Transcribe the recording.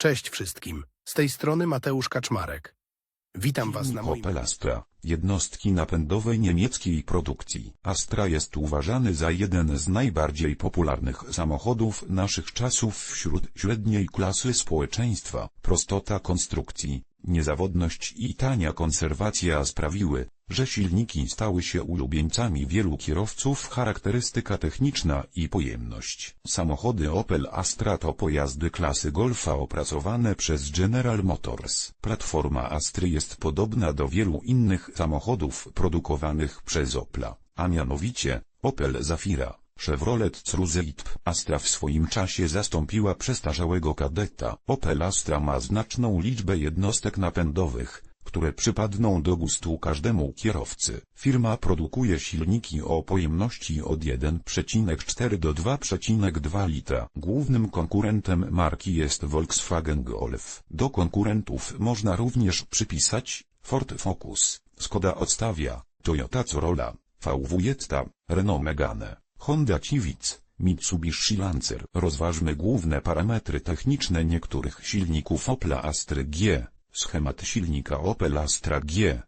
Cześć wszystkim. Z tej strony Mateusz Kaczmarek. Witam Was na moim... Opel Astra, jednostki napędowej niemieckiej produkcji. Astra jest uważany za jeden z najbardziej popularnych samochodów naszych czasów wśród średniej klasy społeczeństwa. Prostota konstrukcji, niezawodność i tania konserwacja sprawiły, że silniki stały się ulubieńcami wielu kierowców. Charakterystyka techniczna i pojemność. Samochody Opel Astra to pojazdy klasy Golfa opracowane przez General Motors. Platforma Astry jest podobna do wielu innych samochodów produkowanych przez Opla, a mianowicie Opel Zafira. Chevrolet Cruzeiro Astra w swoim czasie zastąpiła przestarzałego kadetta. Opel Astra ma znaczną liczbę jednostek napędowych, które przypadną do gustu każdemu kierowcy. Firma produkuje silniki o pojemności od 1,4 do 2,2 litra. Głównym konkurentem marki jest Volkswagen Golf. Do konkurentów można również przypisać Ford Focus, Skoda Octavia, Toyota Corolla, VW Jetta, Renault Megane, Honda Civic, Mitsubishi Lancer. Rozważmy główne parametry techniczne niektórych silników Opla Astra G. Schemat silnika Opel Astra G.